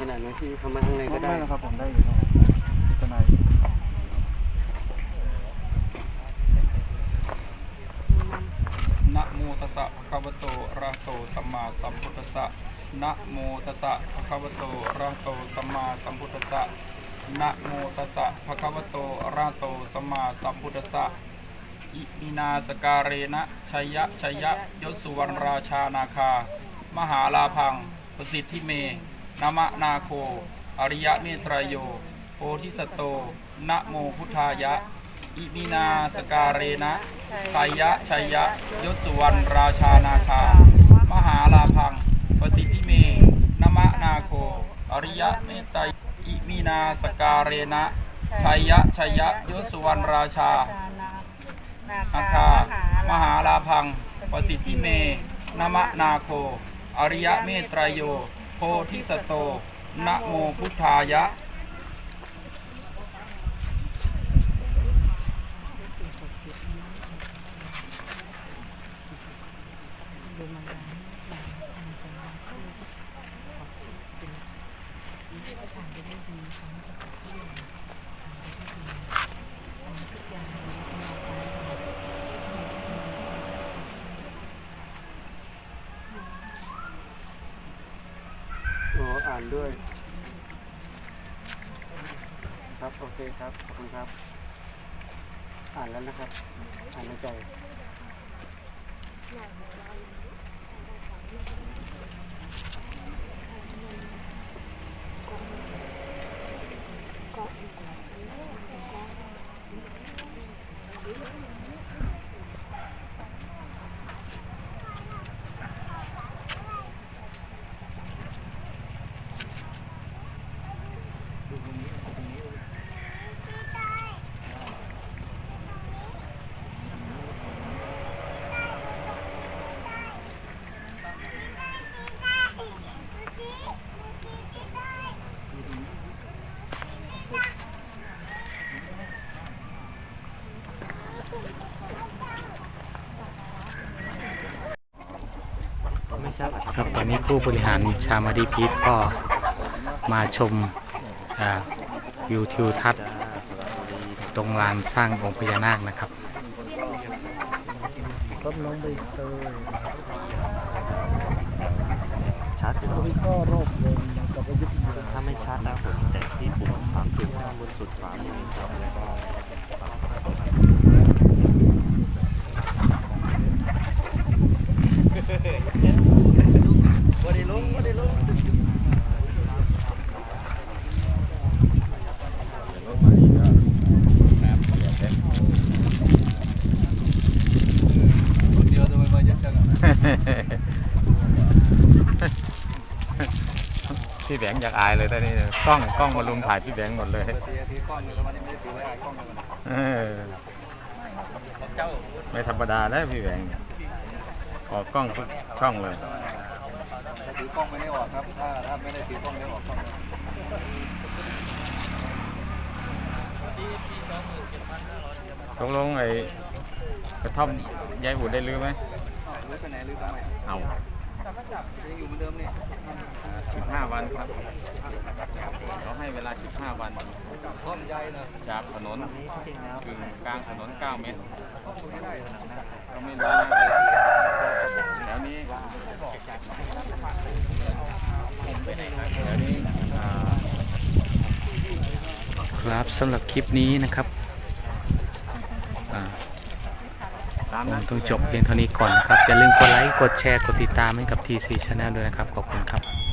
ขนาดนั้นที่เข้ามาข้างในก็ได้ไม่แล้วครับผมได้อยู่ครับทนายนะโมตัสสะภะคะวะโตอะระหะโตสัมมาสัมพุทธัสสะนะโมตัสสะภะคะวะโตอะระหะโตสัมมาสัมพุทธัสสะนะโมตัสสะภะคะวะโตอะระหะโตสัมมาสัมพุทธัสสะอิมินาสการเรนะชัยยะชัยยะยศสุวรรณราชานาคา มหาลาพังประสิทธิเม นามะนาโค อริยเมตรยโย โพธิสตโต นะโมพุทธายะ อิมินาสการเรนะชัยะชัยยะ ยศสุวรรณราชานาคา มหาลาพัง ประสิทธิเมนามะนาโค อริยเมตรอิมินาสการเรนะชัยะชัยยะ ยศสุวรรณราชาอาคามหาลาพัง ประสิทธิเม นมะนาโค อริยเมตรยโย พธิสโตนะโมพุทธายะโอ้อ่านด้วย ครับโอเคครับขอบคุณครับ อ่านแล้วนะครับ อ่านในใจ ครับตอนนี้ผู้บริหารชามาดีพีทก็มาชมวิวทิวทัศน์ตรงลานสร้างองค์พญานาคนะครับครับน้องใบเตยชัดอยู่แล้วก็รอบวงกับยุธยาถ้าไม่ชัดนะผมแต่ที่ปุ่มสามจุดข้าบนสุดขวามือครับแล้วก็วันนี้ลงวันนี้ลง เดียวทำไมมาเยอะจัง พี่แบงค์อยากอายเลยตอนนี้กล้องกล้องมาลุมถ่ายพี่แบงค์หมดเลยทีทีก้อนแล้ววันนี้ไม่ได้ถือไว้กล้องเลยเออเจ้าไม่ธรรมดาแล้วพี่แบงค์ออกกล้องทุกช่องเลยถ้าถือกล้องไม่ได้ออกครับถ้าถ้าไม่ได้ถือกล้องไม่ได้ออกกล้องตกลงไอ้กระท่อมยายบุได้รื้อไหม หรือไปไหนหรือทำไมเอายังอยู่เหมือนเดิมนี่สิบห้าวันครับเราให้เวลาสิบห้าวันท่อนใหญ่นะจากถนนกึ่งกลางถนน9เมตรไม่ได้นะก็ไม่รู้นะแถวนี้แถวนี้อ่าครับสำหรับคลิปนี้นะครับอ่า ผมต้องจบเพียงเท่านี้ก่อนนะครับ อย่าลืมกดไลค์ กดแชร์ กดติดตามให้กับ TC Channel ด้วยนะครับ ขอบคุณครับ